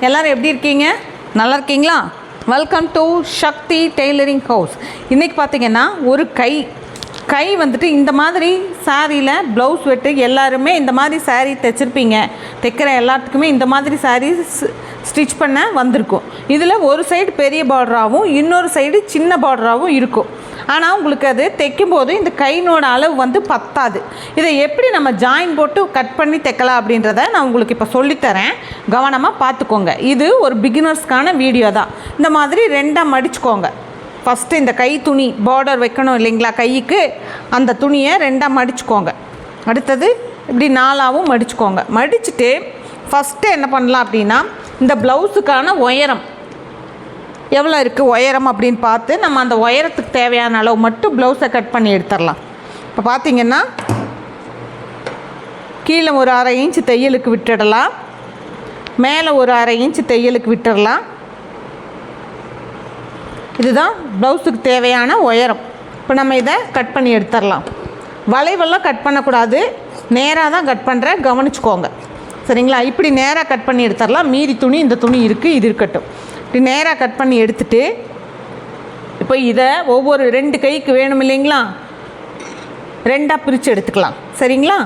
எல்லோரும் எப்படி இருக்கீங்க? நல்லா இருக்கீங்களா? Welcome to Shakti tailoring house இன்றைக்கி பார்த்தீங்கன்னா ஒரு கை. கை வந்துட்டு இந்த மாதிரி சாரியில் ப்ளவுஸ் வெட்டு எல்லாருமே இந்த மாதிரி saree தைச்சிருப்பீங்க. தைக்கிற எல்லாத்துக்குமே இந்த மாதிரி saree ஸ்டிச் பண்ண வந்திருக்கும். இதில் ஒரு சைடு பெரிய பார்டராகவும் இன்னொரு சைடு சின்ன பார்டராகவும் இருக்கும். ஆனால் உங்களுக்கு அது தைக்கும்போது இந்த கையினோட அளவு வந்து பத்தாது. இதை எப்படி நம்ம ஜாயின் போட்டு கட் பண்ணி தைக்கலாம் அப்படின்றத நான் உங்களுக்கு இப்போ சொல்லித்தரேன். கவனமாக பார்த்துக்கோங்க. இது ஒரு பிகினர்ஸ்க்கான வீடியோ தான். இந்த மாதிரி ரெண்டாக மடிச்சுக்கோங்க. ஃபஸ்ட்டு இந்த கை துணி பார்டர் வைக்கணும் இல்லைங்களா? கைக்கு அந்த துணியை ரெண்டாக மடிச்சுக்கோங்க. அடுத்தது இப்படி நாலாவும் மடிச்சுக்கோங்க. மடிச்சுட்டு ஃபஸ்ட்டு என்ன பண்ணலாம் அப்படின்னா இந்த ப்ளவுஸுக்கான உயரம் எவ்வளோ இருக்குது உயரம் அப்படின்னு பார்த்து நம்ம அந்த உயரத்துக்கு தேவையான அளவு மட்டும் ப்ளவுஸை கட் பண்ணி எடுத்துடலாம். இப்போ பார்த்தீங்கன்னா கீழே ஒரு அரை இன்ச்சு தையலுக்கு விட்டுடலாம். மேலே ஒரு அரை இன்ச்சு தையலுக்கு விட்டுடலாம். இதுதான் ப்ளவுஸுக்கு தேவையான உயரம். இப்போ நம்ம இதை கட் பண்ணி எடுத்துடலாம். வளைவெல்லாம் கட் பண்ணக்கூடாது. நேராக தான் கட் பண்ணுறேன் கவனிச்சுக்கோங்க. சரிங்களா? இப்படி நேராக கட் பண்ணி எடுத்துடலாம். மீதி துணி இந்த துணி இருக்குது இது இருக்கட்டும். இப்படி நேராக கட் பண்ணி எடுத்துட்டு இப்போ இதை ஒவ்வொரு ரெண்டு கைக்கு வேணும் இல்லைங்களா? ரெண்டாக பிரித்து எடுத்துக்கலாம். சரிங்களா?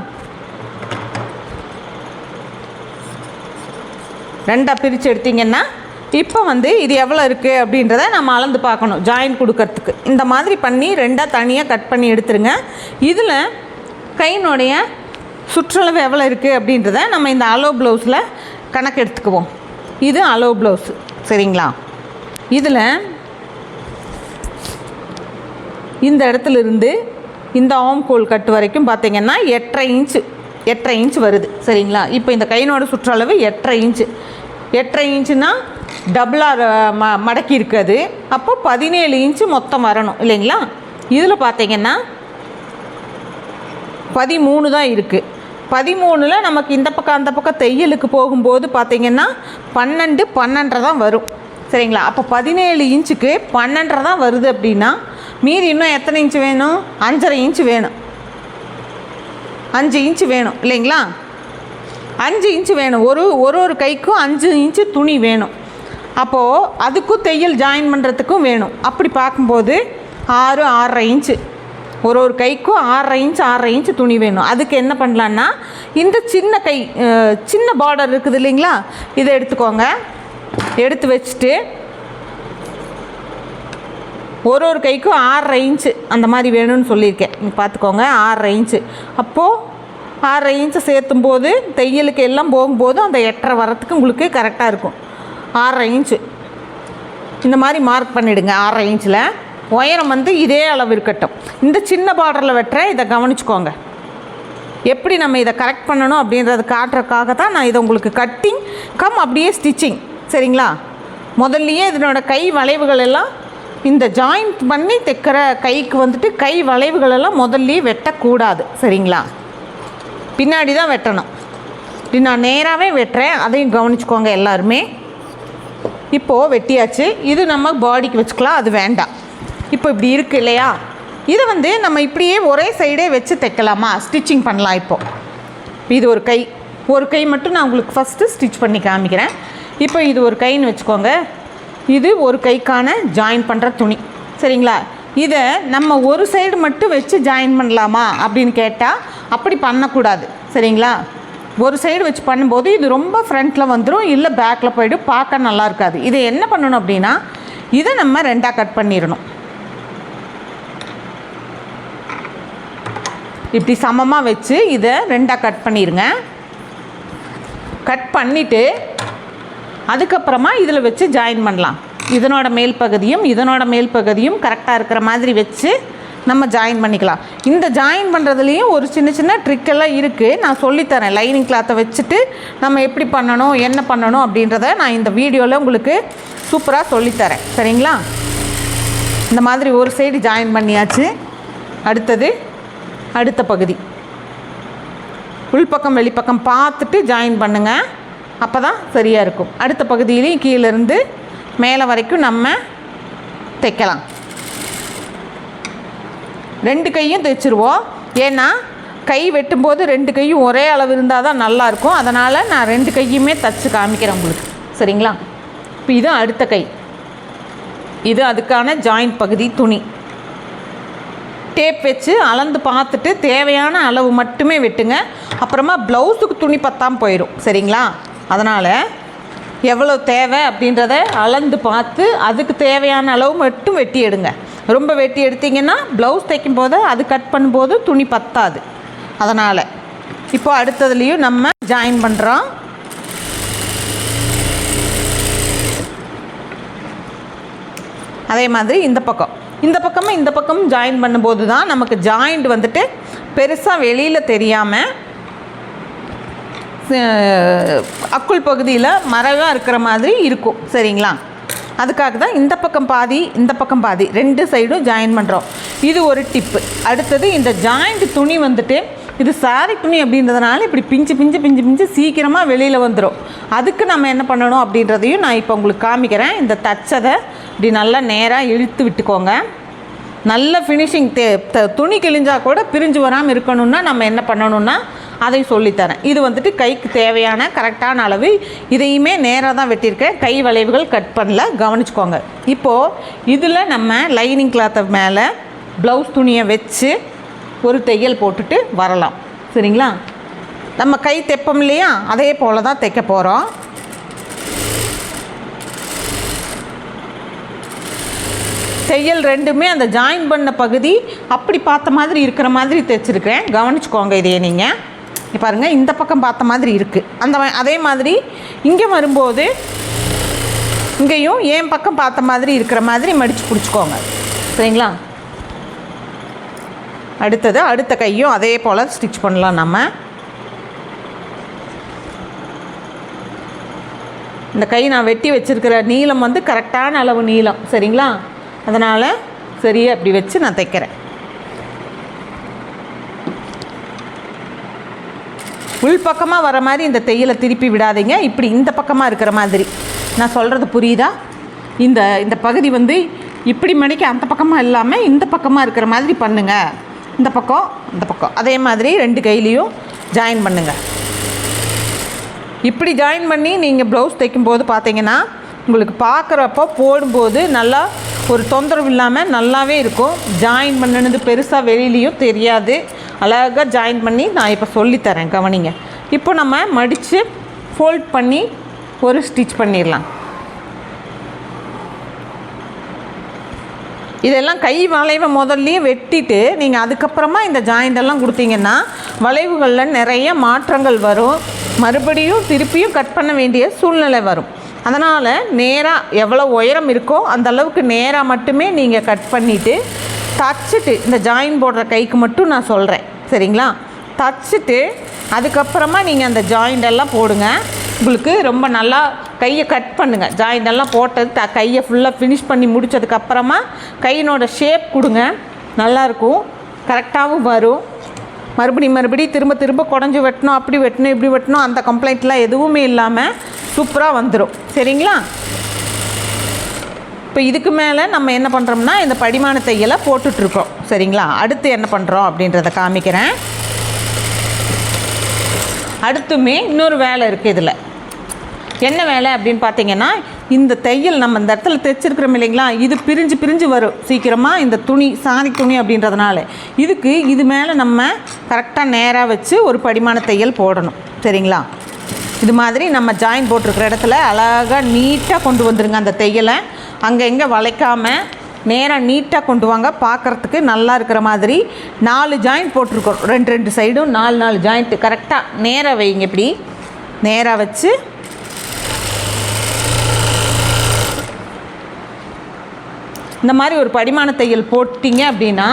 ரெண்டாக பிரித்து எடுத்தீங்கன்னா இப்போ வந்து இது எவ்வளோ இருக்குது அப்படின்றத நம்ம அளந்து பார்க்கணும் ஜாயின் கொடுக்கறதுக்கு. இந்த மாதிரி பண்ணி ரெண்டாக தனியாக கட் பண்ணி எடுத்துருங்க. இதில் கையினுடைய சுற்றளவு எவ்வளோ இருக்குது அப்படின்றத நம்ம இந்த அலோ ப்ளவுஸில் கணக்கு எடுத்துக்குவோம். இது அலோ ப்ளவுஸு சரிங்களா? இதில் இந்த இடத்துல இருந்து இந்த ஆம்கோல் கட்டு வரைக்கும் பார்த்திங்கன்னா எட்டரை இன்ச்சு எட்டரை இன்ச் வருது. சரிங்களா? இப்போ இந்த கையினோட சுற்றளவு எட்டரை இன்ச்சு எட்டரை இன்ச்சுனா டபுளாக ம மடக்கி இருக்குது. அப்போ பதினேழு இன்ச்சு மொத்தம் வரணும் இல்லைங்களா? இதில் பார்த்தீங்கன்னா பதிமூணு தான் இருக்குது பதிமூணில் நமக்கு இந்த பக்கம் அந்த பக்கம் தையலுக்கு போகும்போது பார்த்திங்கன்னா பன்னெண்டு பன்னெண்டரை தான் வரும். சரிங்களா? அப்போ பதினேழு இன்ச்சுக்கு பன்னெண்டரை தான் வருது அப்படின்னா மீதி இன்னும் எத்தனை இன்ச்சு வேணும்? அஞ்சரை இன்ச்சு வேணும். அஞ்சு இன்ச்சு வேணும் இல்லைங்களா? அஞ்சு இன்ச்சு வேணும். ஒரு ஒரு ஒரு கைக்கும் அஞ்சு இன்ச்சு துணி வேணும். அப்போது அதுக்கும் தையல் ஜாயின் பண்ணுறதுக்கும் வேணும். அப்படி பார்க்கும்போது ஆறு ஆறரை இன்ச்சு. ஒரு ஒரு கைக்கும் ஆறரை இன்ச் ஆறரை இன்ச் துணி வேணும். அதுக்கு என்ன பண்ணலான்னா இந்த சின்ன கை சின்ன பார்டர் இருக்குது இல்லைங்களா? இதை எடுத்துக்கோங்க. எடுத்து வச்சுட்டு ஒரு ஒரு கைக்கும் ஆறரை இன்ச்சு அந்த மாதிரி வேணும்னு சொல்லியிருக்கேன். நீ பார்த்துக்கோங்க ஆறரை இன்ச்சு அப்போது ஆறரை இன்ச்சு சேர்த்தும் போது தையலுக்கு எல்லாம் போகும்போது அந்த எட்டரை வரத்துக்கு உங்களுக்கு கரெக்டாக இருக்கும். ஆறரை இன்ச்சு இந்த மாதிரி மார்க் பண்ணிவிடுங்க ஆறரை இன்ச்சில் உயரம் வந்து இதே அளவு இருக்கட்டும். இந்த சின்ன பார்டரில் வெட்டுறேன் இதை கவனிச்சுக்கோங்க. எப்படி நம்ம இதை கரெக்ட் பண்ணணும் அப்படின்றத காட்டுறதுக்காக தான் நான் இதை உங்களுக்கு கட்டிங் கம் அப்படியே ஸ்டிச்சிங் சரிங்களா? முதல்லையே இதனோட கை வளைவுகள் எல்லாம் இந்த ஜாயிண்ட் பண்ணி தைக்கிற கைக்கு வந்துட்டு கை வளைவுகள் எல்லாம் முதல்லையே வெட்டக்கூடாது. சரிங்களா? பின்னாடி தான் வெட்டணும். இப்படி நான் நேராகவே வெட்டுறேன். அதையும் கவனிச்சுக்கோங்க எல்லாருமே. இப்போது வெட்டியாச்சு. இது நம்ம பாடிக்கு வச்சுக்கலாம். அது வேண்டாம். இப்போ இப்படி இருக்கு இல்லையா? இதை வந்து நம்ம இப்படியே ஒரே சைடே வச்சு தைக்கலாமா? ஸ்டிச்சிங் பண்ணலாம் இப்போது இது ஒரு கை. ஒரு கை மட்டும் நான் உங்களுக்கு ஃபஸ்ட்டு ஸ்டிச் பண்ணி காமிக்கிறேன். இப்போ இது ஒரு கைன்னு வச்சுக்கோங்க. இது ஒரு கைக்கான ஜாயின் பண்ணுற துணி. சரிங்களா? இதை நம்ம ஒரு சைடு மட்டும் வச்சு ஜாயின் பண்ணலாமா அப்படின்னு கேட்டால் அப்படி பண்ணக்கூடாது. சரிங்களா? ஒரு சைடு வச்சு பண்ணும்போது இது ரொம்ப ஃப்ரண்ட்டில் வந்துடும் இல்லை பேக்கில் போய்டும். பார்க்க நல்லா இருக்காது. இதை என்ன பண்ணணும் அப்படின்னா இதை நம்ம ரெண்டாக கட் பண்ணிடணும். இப்படி சமமாக வச்சு இதை ரெண்டாக கட் பண்ணிடுங்க கட் பண்ணிவிட்டு அதுக்கப்புறமா இதில் வச்சு ஜாயின் பண்ணலாம். இதனோட மேல் பகுதியும் இதனோட மேல் பகுதியும் கரெக்டாக இருக்கிற மாதிரி வச்சு நம்ம ஜாயின் பண்ணிக்கலாம். இந்த ஜாயின் பண்ணுறதுலேயும் ஒரு சின்ன சின்ன ட்ரிக் எல்லாம் இருக்குது நான் சொல்லித்தரேன் லைனிங் கிளாத்தை வச்சுட்டு நம்ம எப்படி பண்ணணும் என்ன பண்ணணும் அப்படின்றத நான் இந்த வீடியோவில் உங்களுக்கு சூப்பராக சொல்லித்தரேன் சரிங்களா? இந்த மாதிரி ஒரு சைடு ஜாயின் பண்ணியாச்சு. அடுத்தது அடுத்த பகுதி. உள்பக்கம் வெளிப்பக்கம் பார்த்துட்டு ஜாயின் பண்ணுங்கள் அப்போ தான் சரியாக இருக்கும். அடுத்த பகுதியிலையும் கீழேருந்து மேலே வரைக்கும் நம்ம தைக்கலாம். ரெண்டு கையும் தைச்சிருவோம். ஏன்னா கை வெட்டும்போது ரெண்டு கையும் ஒரே அளவு இருந்தால் தான் நல்லாயிருக்கும் அதனால் நான் ரெண்டு கையுமே தச்சு காமிக்கிறேன் உங்களுக்கு. சரிங்களா? இப்போ இது அடுத்த கை. இது அதுக்கான ஜாயிண்ட் பகுதி துணி. டேப் வச்சு அளந்து பார்த்துட்டு தேவையான அளவு மட்டுமே வெட்டுங்க. அப்புறமா ப்ளவுஸுக்கு துணி பத்தாமல் போயிடும் சரிங்களா? அதனால் எவ்வளோ தேவை அப்படின்றத அளந்து பார்த்து அதுக்கு தேவையான அளவு மட்டும் வெட்டி எடுங்க. ரொம்ப வெட்டி எடுத்தீங்கன்னா ப்ளவுஸ் தைக்கும் போது அது கட் பண்ணும்போது துணி பத்தாது. அதனால் இப்போ அடுத்ததுலேயும் நம்ம ஜாயின் பண்ணுறோம் அதே மாதிரி இந்த பக்கம். இந்த பக்கமும் இந்த பக்கமும் ஜாயின் பண்ணும்போது தான் நமக்கு ஜாயிண்ட் வந்துட்டு பெருசாக வெளியில் தெரியாமல் அக்குள் பகுதியில் மறைவாக இருக்கிற மாதிரி இருக்கும். சரிங்களா? அதுக்காக தான் இந்த பக்கம் பாதி இந்த பக்கம் பாதி ரெண்டு சைடும் ஜாயின் பண்ணுறோம் இது ஒரு டிப்பு அடுத்தது இந்த ஜாயிண்ட் துணி வந்துட்டு இது சாரி துணி அப்படின்றதுனால இப்படி பிஞ்சு பிஞ்சு பிஞ்சு பிஞ்சு சீக்கிரமாக வெளியில் வந்துடும் அதுக்கு நம்ம என்ன பண்ணணும் அப்படின்றதையும் நான் இப்போ உங்களுக்கு காமிக்கிறேன். இந்த தச்சதை இப்படி நல்லா நேராக இழுத்து விட்டுக்கோங்க. நல்ல ஃபினிஷிங் தே த- துணி கிழிஞ்சா கூட பிரிஞ்சு வராமல் இருக்கணும்னா நம்ம என்ன பண்ணணும்னா அதை சொல்லித்தரேன். இது வந்துட்டு கைக்கு தேவையான கரெக்டான அளவு. இதையுமே நேராக தான் வெட்டியிருக்கேன். கை வளைவுகள் கட் பண்ணல. கவனிச்சுக்கோங்க. இப்போது இதில் நம்ம லைனிங் கிளாத்தை மேலே ப்ளவுஸ் துணியை வச்சு ஒரு தையல் போட்டுட்டு வரலாம். சரிங்களா? நம்ம கை தைப்போம் இல்லையா? அதே போல் தான் தைக்க போகிறோம் தையல் ரெண்டுமே அந்த ஜாயின் பண்ண பகுதி அப்படி பார்த்த மாதிரி இருக்கிற மாதிரி தைச்சிருக்கேன் கவனிச்சுக்கோங்க இதையே நீங்கள் பாருங்கள் இந்த பக்கம் பார்த்த மாதிரி இருக்குது அந்த அதே மாதிரி இங்கே வரும்போது இங்கேயும் என் பக்கம் பார்த்த மாதிரி இருக்கிற மாதிரி மடித்து பிடிச்சிக்கோங்க. சரிங்களா? அடுத்தது அடுத்த கையும் அதே போல் ஸ்டிச் பண்ணலாம் நம்ம. இந்த கை நான் வெட்டி வச்சிருக்கிற நீளம் வந்து கரெக்டான அளவு நீளம் சரிங்களா? அதனால் சரியாக அப்படி வச்சு நான் தைக்கிறேன். உள்பக்கமாக வர மாதிரி இந்த தையலை திருப்பி விடாதீங்க. இப்படி இந்த பக்கமாக இருக்கிற மாதிரி. நான் சொல்கிறது புரியுதா? இந்த இந்த பகுதி வந்து இப்படி மணிக்கு அந்த பக்கமாக இல்லாமல் இந்த பக்கமாக இருக்கிற மாதிரி பண்ணுங்கள் இந்த பக்கம் இந்த பக்கம். அதே மாதிரி ரெண்டு கையிலையும் ஜாயின் பண்ணுங்கள் இப்படி ஜாயின் பண்ணி நீங்கள் ப்ளவுஸ் தைக்கும்போது பார்த்தீங்கன்னா உங்களுக்கு பார்க்குறப்போ போடும்போது நல்லா ஒரு தொந்தரவு இல்லாமல் நல்லாவே இருக்கும். ஜாயின் பண்ணினது பெருசாக வெளியிலையும் தெரியாது. அழகாக ஜாயின் பண்ணி நான் இப்போ சொல்லித்தரேன் கவனிங்க. இப்போ நம்ம மடித்து ஃபோல்ட் பண்ணி ஒரு ஸ்டிச் பண்ணிடலாம். இதெல்லாம் கை வளைவை முதல்லையும் வெட்டிட்டு நீங்கள் அதுக்கப்புறமா இந்த ஜாயிண்டெல்லாம் கொடுத்தீங்கன்னா வளைவுகளில் நிறைய மாற்றங்கள் வரும். மறுபடியும் திருப்பியும் கட் பண்ண வேண்டிய சூழ்நிலை வரும். அதனால் நேராக எவ்வளோ உயரம் இருக்கோ அந்த அளவுக்கு நேராக மட்டுமே நீங்கள் கட் பண்ணிவிட்டு தச்சுட்டு இந்த ஜாயின் போடுற கைக்கு மட்டும் நான் சொல்கிறேன் சரிங்களா? தச்சுட்டு அதுக்கப்புறமா நீங்கள் அந்த ஜாயிண்டெல்லாம் போடுங்க. உங்களுக்கு ரொம்ப நல்லா கையை கட் பண்ணுங்கள் ஜாயிண்ட் எல்லாம் போட்டது த கையை ஃபுல்லாக ஃபினிஷ் பண்ணி முடிச்சதுக்கப்புறமா கையினோட ஷேப் கொடுங்க. நல்லாயிருக்கும் கரெக்டாகவும் வரும். மறுபடியும் மறுபடியும் திரும்ப திரும்ப குடஞ்சி வெட்டணும் அப்படி வெட்டணும் இப்படி வெட்டணும் அந்த கம்ப்ளைண்ட்லாம் எதுவுமே இல்லாமல் சூப்பராக வந்துடும் சரிங்களா? இப்போ இதுக்கு மேலே நம்ம என்ன பண்ணுறோம்னா இந்த படிமான தையலை போட்டுட்ருக்கோம். சரிங்களா? அடுத்து என்ன பண்ணுறோம் அப்படின்றத காமிக்கிறேன். அடுத்துமே இன்னொரு வேலை இருக்குது இதில். என்ன வேலை அப்படின்னு பார்த்தீங்கன்னா இந்த தையல் நம்ம இந்த இடத்துல தைச்சிருக்கிறோம் இல்லைங்களா? இது பிரிஞ்சு பிரிஞ்சு வரும். சீக்கிரமாக இந்த துணி சாணி துணி அப்படின்றதுனால. இதுக்கு இது மேலே நம்ம கரெக்டாக நேராக வச்சு ஒரு படிமான தையல் போடணும். சரிங்களா? இது மாதிரி நம்ம ஜாயின் போட்டிருக்கிற இடத்துல அழகாக நீட்டாக கொண்டு வந்துருங்க அந்த தையலை. அங்கே இங்கே வளைக்காமல் நேராக நீட்டாக கொண்டு வாங்க. பார்க்குறதுக்கு நல்லா இருக்கிற மாதிரி நாலு ஜாயிண்ட் போட்டிருக்கோம். ரெண்டு ரெண்டு சைடும் நாலு நாலு ஜாயிண்ட்டு கரெக்டாக நேராக வைங்க இப்படி. நேராக வச்சு இந்த மாதிரி ஒரு படிமான தையல் போட்டிங்க அப்படின்னா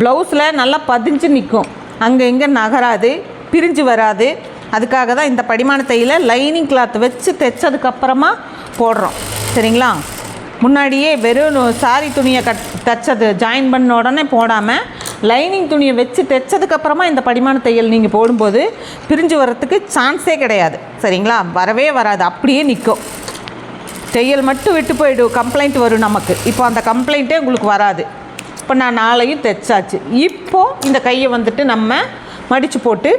ப்ளவுஸில் நல்லா பதிஞ்சு நிற்கும் அங்கே இங்கே நகராது பிரிஞ்சு வராது. அதுக்காக தான் இந்த படிமான தையலை லைனிங் கிளாத் வச்சு தைச்சதுக்கப்புறமா போடுறோம். சரிங்களா? முன்னாடியே வெறும் சாரி துணியை கட் தைச்சது ஜாயின் பண்ண உடனே போடாமல் லைனிங் துணியை வச்சு தைச்சதுக்கப்புறமா இந்த படிமான தையல் நீங்கள் போடும்போது பிரிஞ்சு வர்றதுக்கு சான்ஸே கிடையாது. சரிங்களா? வரவே வராது. அப்படியே நிற்கும் தையல் மட்டும் விட்டு போயிடும் கம்ப்ளைண்ட் வரும் நமக்கு. இப்போ அந்த கம்ப்ளைண்ட்டே உங்களுக்கு வராது. இப்போ நான் நாளையும் தைச்சாச்சு. இப்போது இந்த கையை வந்துட்டு நம்ம மடித்து போட்டு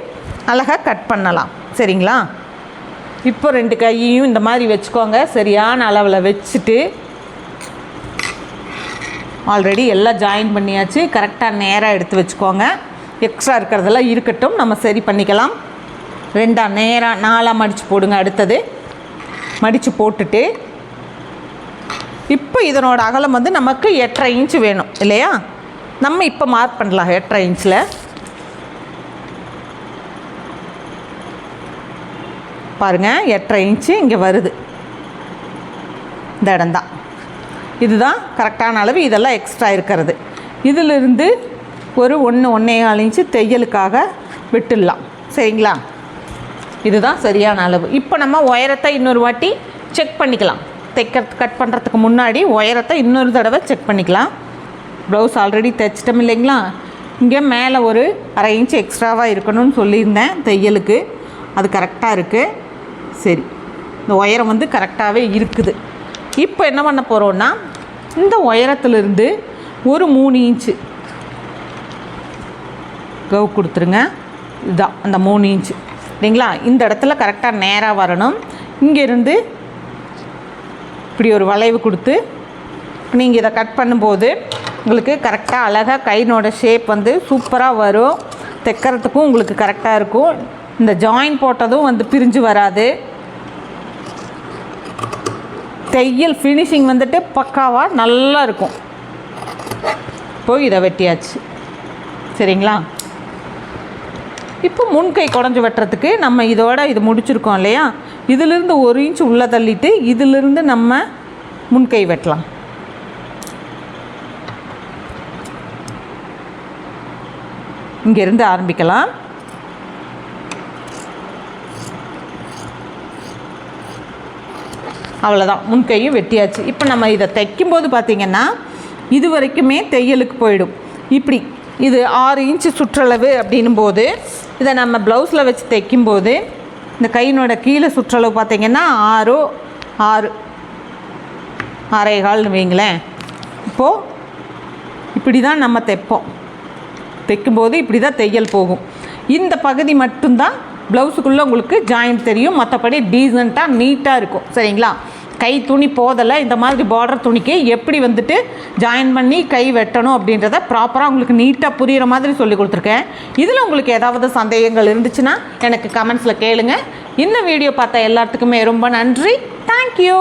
அழகாக கட் பண்ணலாம். சரிங்களா? இப்போ ரெண்டு கையையும் இந்த மாதிரி வச்சுக்கோங்க. சரியான அளவில் வச்சுட்டு ஆல்ரெடி எல்லாம் ஜாயின் பண்ணியாச்சு. கரெக்டாக நேராக எடுத்து வச்சுக்கோங்க. எக்ஸ்ட்ரா இருக்கிறதெல்லாம் இருக்கட்டும். நம்ம சரி பண்ணிக்கலாம். ரெண்டாக நேராக நாலாக மடித்து போடுங்க அடுத்தது. மடித்து போட்டுட்டு இப்போ இதனோட அகலம் வந்து நமக்கு எட்டரை இன்ச்சு வேணும் இல்லையா? நம்ம இப்போ மார்க் பண்ணலாம் எட்டரை இன்ச்சில் பாருங்கள் எட்டரை இன்ச்சு இங்கே வருது. இந்த இடம்தான் இதுதான் கரெக்டான அளவு இதெல்லாம் எக்ஸ்ட்ரா இருக்கிறது. இதிலிருந்து ஒரு ஒன்று ஒன்றே கால் இன்ச்சு தையலுக்காக விட்டுடலாம். சரிங்களா? இதுதான் சரியான அளவு. இப்போ நம்ம உயரத்தை இன்னொரு வாட்டி செக் பண்ணிக்கலாம். தைக்கிறது கட் பண்ணுறதுக்கு முன்னாடி உயரத்தை இன்னொரு தடவை செக் பண்ணிக்கலாம். ப்ளவுஸ் ஆல்ரெடி தைச்சிட்டோம் இல்லைங்களா? இங்கே மேலே ஒரு அரை இன்ச் எக்ஸ்ட்ராவாக இருக்கணும்னு சொல்லியிருந்தேன் தையலுக்கு. அது கரெக்டாக இருக்குது சரி இந்த உயரம் வந்து கரெக்டாகவே இருக்குது. இப்போ என்ன பண்ண போகிறோன்னா இந்த உயரத்துலேருந்து ஒரு மூணு இன்ச்சு கவ் கொடுத்துருங்க. இதுதான் அந்த மூணு இன்ச்சு இல்லைங்களா? இந்த இடத்துல கரெக்டாக நேராக வரணும். இங்கேருந்து இப்படி ஒரு வளைவு கொடுத்து நீங்கள் இதை கட் பண்ணும்போது உங்களுக்கு கரெக்டாக அழகாக கையினோட ஷேப் வந்து சூப்பராக வரும். தைக்கிறதுக்கும் உங்களுக்கு கரெக்டாக இருக்கும். இந்த ஜாயின் போட்டதும் வந்து பிரிஞ்சு வராது. தையல் ஃபினிஷிங் வந்துட்டு பக்காவாக நல்லா இருக்கும். இப்போ இதை வெட்டியாச்சு. சரிங்களா? இப்போ முன்கை குடஞ்சி வெட்டுறதுக்கு நம்ம இதோட இது முடிச்சிருக்கோம் இல்லையா? இதிலிருந்து ஒரு இன்ச் உள்ளே தள்ளிட்டு இதிலிருந்து நம்ம முன்கை வெட்டலாம். இங்கேருந்து ஆரம்பிக்கலாம். அவ்வளோதான் முன்கையும் வெட்டியாச்சு. இப்போ நம்ம இதை தைக்கும்போது பார்த்திங்கன்னா இது வரைக்குமே தையலுக்கு போயிடும். இப்படி இது ஆறு இன்ச்சு சுற்றளவு அப்படின்னும் போது இதை நம்ம ப்ளவுஸில் வச்சு தைக்கும்போது இந்த கையினோட கீழே சுற்றளவு பார்த்திங்கன்னா ஆறோ ஆறு. ஆறே கால்னு வைங்களேன். இப்போது இப்படி தான் நம்ம தைப்போம். தைக்கும்போது இப்படி தான் தையல் போகும். இந்த பகுதி மட்டும்தான் ப்ளவுஸுக்குள்ளே உங்களுக்கு ஜாயின் தெரியும். மற்றபடி டீசெண்டாக நீட்டாக இருக்கும். சரிங்களா? கை துணி போதலை இந்த மாதிரி பார்டர் துணிக்கு எப்படி வந்துட்டு ஜாயின் பண்ணி கை வெட்டணும் அப்படின்றத ப்ராப்பராக உங்களுக்கு நீட்டாக புரிகிற மாதிரி சொல்லி கொடுத்துருக்கேன். இதில் உங்களுக்கு ஏதாவது சந்தேகங்கள் இருந்துச்சுன்னா எனக்கு கமெண்ட்ஸில் கேளுங்கள் இந்த வீடியோ பார்த்த எல்லாத்துக்குமே ரொம்ப நன்றி. தேங்க்யூ